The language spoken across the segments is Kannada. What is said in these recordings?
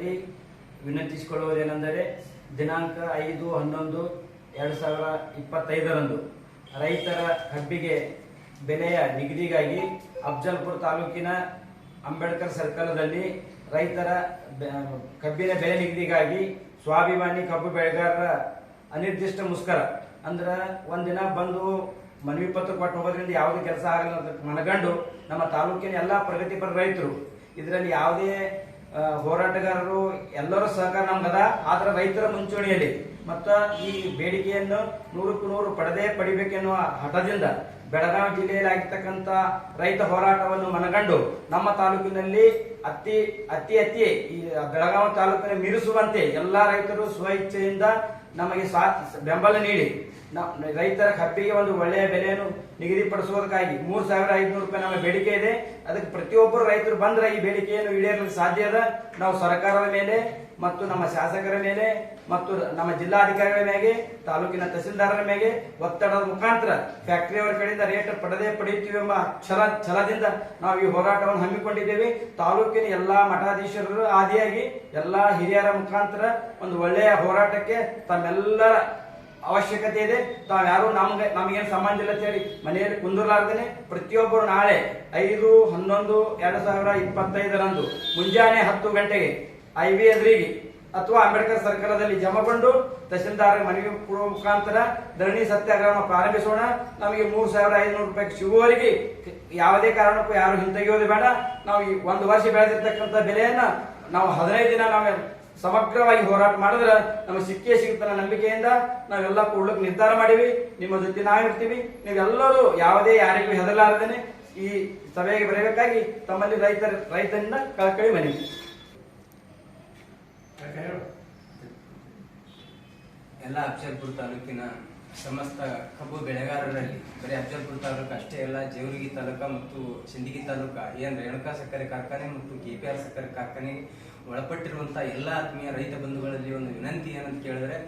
ತಮ್ಮಲ್ಲಿ ವಿನಂತಿಸಿಕೊಳ್ಳುವುದೇನೆಂದರೆ ದಿನಾಂಕ ಐದು ಹನ್ನೊಂದು ಎರಡು ಸಾವಿರ ಇಪ್ಪತ್ತೈದರಂದು ರೈತರ ಕಬ್ಬಿಗೆ ಬೆಲೆಯ ನಿಗದಿಗಾಗಿ ಅಫ್ಜಲ್ಪುರ ತಾಲೂಕಿನ ಅಂಬೇಡ್ಕರ್ ಸರ್ಕಲ್ದಲ್ಲಿ ರೈತರ ಕಬ್ಬಿನ ಬೆಲೆ ನಿಗದಿಗಾಗಿ ಸ್ವಾಭಿಮಾನಿ ಕಬ್ಬು ಬೆಳೆಗಾರರ ಅನಿರ್ದಿಷ್ಟ ಮುಷ್ಕರ ಅಂದ್ರೆ ಒಂದಿನ ಬಂದು ಮನವಿ ಪತ್ರ ಕೊಟ್ಟು ಹೋಗೋದ್ರಿಂದ ಯಾವುದೇ ಕೆಲಸ ಆಗಲ್ಲ ಅಂತ ಮನಗಂಡು ನಮ್ಮ ತಾಲೂಕಿನ ಎಲ್ಲ ಪ್ರಗತಿಪರ ರೈತರು ಇದರಲ್ಲಿ ಯಾವುದೇ ಹೋರಾಟಗಾರರು ಎಲ್ಲರೂ ಸಹಕಾರ ನಮ್ಗದ, ಆದ್ರೆ ರೈತರ ಮುಂಚೂಣಿಯಲ್ಲಿ. ಮತ್ತ ಈ ಬೇಡಿಕೆಯನ್ನು ನೂರಕ್ಕೂ ನೂರು ಪಡೆದೇ ಪಡಿಬೇಕೆನ್ನುವ ಹಠದಿಂದ ಬೆಳಗಾವಿ ಜಿಲ್ಲೆಯಲ್ಲಿ ಆಗಿರ್ತಕ್ಕಂಥ ರೈತ ಹೋರಾಟವನ್ನು ಮನಗಂಡು ನಮ್ಮ ತಾಲೂಕಿನಲ್ಲಿ ಅತಿ ಅತಿ ಅತಿ ಈ ಬೆಳಗಾವಿ ತಾಲೂಕಿನ ಮೀರಿಸುವಂತೆ ಎಲ್ಲಾ ರೈತರು ಸ್ವ ಇಚ್ಛೆಯಿಂದ ನಮಗೆ ಸ್ವಾ, ಬೆಂಬಲ ನೀಡಿ. ರೈತರ ಕಬ್ಬಿಗೆ ಒಂದು ಒಳ್ಳೆಯ ಬೆಲೆಯನ್ನು ನಿಗದಿಪಡಿಸುವುದಕ್ಕಾಗಿ ಮೂರ್ ಸಾವಿರ ಐದುನೂರು ರೂಪಾಯಿ ನಮ್ಮ ಬೇಡಿಕೆ ಇದೆ. ಅದಕ್ಕೆ ಪ್ರತಿಯೊಬ್ಬರು ರೈತರು ಬಂದ್ರೆ ಈ ಬೇಡಿಕೆಯನ್ನು ಈಡೇರಲು ಸಾಧ್ಯ ಅದ. ನಾವು ಸರ್ಕಾರದ ಮೇಲೆ ಮತ್ತು ನಮ್ಮ ಶಾಸಕರ ಮೇಲೆ ಮತ್ತು ನಮ್ಮ ಜಿಲ್ಲಾಧಿಕಾರಿಗಳ ಮೇಲೆ ತಾಲೂಕಿನ ತಹಸೀಲ್ದಾರರ ಮೇಲೆ ಒತ್ತಡದ ಮುಖಾಂತರ ಫ್ಯಾಕ್ಟರಿಯವರ ಕಡೆಯಿಂದ ರೇಟ್ ಪಡೆದೇ ಪಡೆಯುತ್ತೀವಿ ಎಂಬ ಛಲ, ಛಲದಿಂದ ನಾವು ಈ ಹೋರಾಟವನ್ನು ಹಮ್ಮಿಕೊಂಡಿದ್ದೇವೆ. ತಾಲೂಕಿನ ಎಲ್ಲಾ ಮಠಾಧೀಶರು ಆದಿಯಾಗಿ ಎಲ್ಲಾ ಹಿರಿಯರ ಮುಖಾಂತರ ಒಂದು ಒಳ್ಳೆಯ ಹೋರಾಟಕ್ಕೆ ತಮ್ಮೆಲ್ಲರ ಅವಶ್ಯಕತೆ ಇದೆ. ತಾವು ಯಾರು ನಮ್ಗೆ, ನಮಗೇನು ಸಂಬಂಧ ಇಲ್ಲ ಅಂತ ಹೇಳಿ ಮನೆಯಲ್ಲಿ ಕುಂದಿರ್ಲಾರ್ದೇನೆ ಪ್ರತಿಯೊಬ್ಬರು ನಾಳೆ ಐದು, ಹನ್ನೊಂದು, ಎರಡು ಸಾವಿರ ಇಪ್ಪತ್ತೈದರಂದು ಮುಂಜಾನೆ ಹತ್ತು ಗಂಟೆಗೆ ಐ ವಿ ಎದುರಿಗೆ ಅಥವಾ ಅಂಬೇಡ್ಕರ್ ಸರ್ಕಾರದಲ್ಲಿ ಜಮಗೊಂಡು ತಹಸೀಲ್ದಾರ್ ಮನವಿ ಮುಖಾಂತರ ಧರಣಿ ಸತ್ಯಾಗ್ರಹವನ್ನು ಪ್ರಾರಂಭಿಸೋಣ. ನಮಗೆ ಮೂರು ಸಾವಿರ ಐದುನೂರು ರೂಪಾಯಿ ಸಿಗುವವರೆಗೆ ಯಾವುದೇ ಕಾರಣಕ್ಕೂ ಯಾರು ಹಿಂತೆಗೆಯೋದು ಬೇಡ. ನಾವು ಈ ಒಂದು ವರ್ಷ ಬೆಳೆದಿರ್ತಕ್ಕಂಥ ಬೆಲೆಯನ್ನ ನಾವು ಹದಿನೈದು ದಿನ ನಾವು ಸಮಗ್ರವಾಗಿ ಹೋರಾಟ ಮಾಡಿದ್ರೆ ನಮಗೆ ಸಿಕ್ಕೇ ಸಿಗುತ್ತಾನ ನಂಬಿಕೆಯಿಂದ ನಾವೆಲ್ಲ ಕೂಡ್ಲಿಕ್ಕೆ ನಿರ್ಧಾರ ಮಾಡಿವಿ. ನಿಮ್ಮ ಜೊತೆ ನಾವಿರ್ತೀವಿ ನೀವೆಲ್ಲರೂ ಯಾವುದೇ ಯಾರಿಗೂ ಹೆದರಲಾರದೇನೆ ಈ ಸಭೆಗೆ ಬರಬೇಕಾಗಿ ತಮ್ಮಲ್ಲಿ ರೈತರ ರೈತರಿಂದ ಕಳಕಳಿ ಮನೆ ಎಲ್ಲ ಅಫಜಲ್ಪುರ ತಾಲೂಕಿನ ಸಮಸ್ತ ಕಬ್ಬು ಬೆಳೆಗಾರರಲ್ಲಿ, ಬರೀ ಅಫಜಲ್ಪುರ ತಾಲೂಕು ಅಷ್ಟೇ ಅಲ್ಲ, ಜೇವರ್ಗಿ ತಾಲೂಕ ಮತ್ತು ಸಿಂದಗಿ ತಾಲೂಕ ಏನ್ ರೇಣುಕಾ ಸಕ್ಕರೆ ಕಾರ್ಖಾನೆ ಮತ್ತು ಕೆ ಪಿ ಆರ್ ಸಕ್ಕರೆ ಕಾರ್ಖಾನೆ ಒಳಪಟ್ಟಿರುವಂತಹ ಎಲ್ಲ ಆತ್ಮೀಯ ರೈತ ಬಂಧುಗಳಲ್ಲಿ ಒಂದು ವಿನಂತಿ ಏನಂತ ಕೇಳಿದ್ರೆ,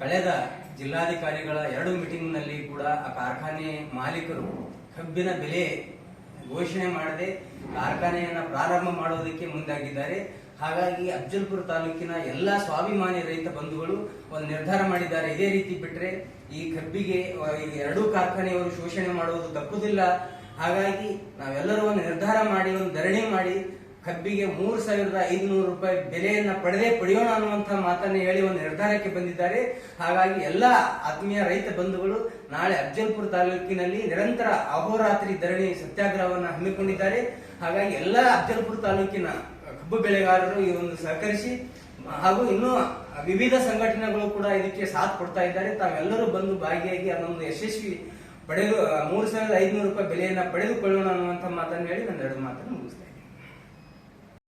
ಕಳೆದ ಜಿಲ್ಲಾಧಿಕಾರಿಗಳ ಎರಡು ಮೀಟಿಂಗ್ನಲ್ಲಿ ಕೂಡ ಆ ಕಾರ್ಖಾನೆ ಮಾಲೀಕರು ಕಬ್ಬಿನ ಬೆಲೆ ಘೋಷಣೆ ಮಾಡದೆ ಕಾರ್ಖಾನೆಯನ್ನ ಪ್ರಾರಂಭ ಮಾಡೋದಕ್ಕೆ ಮುಂದಾಗಿದ್ದಾರೆ. ಹಾಗಾಗಿ ಅಫ್ಜಲ್ಪುರ ತಾಲೂಕಿನ ಎಲ್ಲಾ ಸ್ವಾಭಿಮಾನಿ ರೈತ ಬಂಧುಗಳು ಒಂದು ನಿರ್ಧಾರ ಮಾಡಿದ್ದಾರೆ. ಇದೇ ರೀತಿ ಬಿಟ್ರೆ ಈ ಕಬ್ಬಿಗೆ ಎರಡೂ ಕಾರ್ಖಾನೆಯವರು ಶೋಷಣೆ ಮಾಡುವುದು ತಪ್ಪುದಿಲ್ಲ. ಹಾಗಾಗಿ ನಾವೆಲ್ಲರೂ ಒಂದು ನಿರ್ಧಾರ ಮಾಡಿ, ಒಂದು ಧರಣಿ ಮಾಡಿ ಕಬ್ಬಿಗೆ ಮೂರು ಸಾವಿರದ ಐದುನೂರು ರೂಪಾಯಿ ಬೆಲೆಯನ್ನ ಪಡೆದೇ ಪಡೆಯೋಣ ಅನ್ನುವಂತಹ ಮಾತನ್ನ ಹೇಳಿ ಒಂದು ನಿರ್ಧಾರಕ್ಕೆ ಬಂದಿದ್ದಾರೆ. ಹಾಗಾಗಿ ಎಲ್ಲ ಆತ್ಮೀಯ ರೈತ ಬಂಧುಗಳು ನಾಳೆ ಅಫ್ಜಲ್ಪುರ ತಾಲೂಕಿನಲ್ಲಿ ನಿರಂತರ ಅಹೋರಾತ್ರಿ ಧರಣಿ ಸತ್ಯಾಗ್ರಹವನ್ನು ಹಮ್ಮಿಕೊಂಡಿದ್ದಾರೆ. ಹಾಗಾಗಿ ಎಲ್ಲ ಅಫ್ಜಲ್ಪುರ ತಾಲೂಕಿನ ಕಬ್ಬು ಬೆಳೆಗಾರರು ಈ ಒಂದು ಸಹಕರಿಸಿ, ಹಾಗೂ ಇನ್ನೂ ವಿವಿಧ ಸಂಘಟನೆಗಳು ಕೂಡ ಇದಕ್ಕೆ ಸಾಥ್ ಕೊಡ್ತಾ ಇದ್ದಾರೆ. ತಾವೆಲ್ಲರೂ ಬಂದು ಭಾಗಿಯಾಗಿ ಅದೊಂದು ಯಶಸ್ವಿ ಪಡೆದು, ಮೂರು ಸಾವಿರದ ಐದುನೂರು ರೂಪಾಯಿ ಬೆಲೆಯನ್ನು ಪಡೆದುಕೊಳ್ಳೋಣ ಅನ್ನುವಂಥ ಮಾತನ್ನು ಹೇಳಿ ನಾನು ಎರಡು ಮಾತನ್ನು ಮುಗಿಸ್ತೇನೆ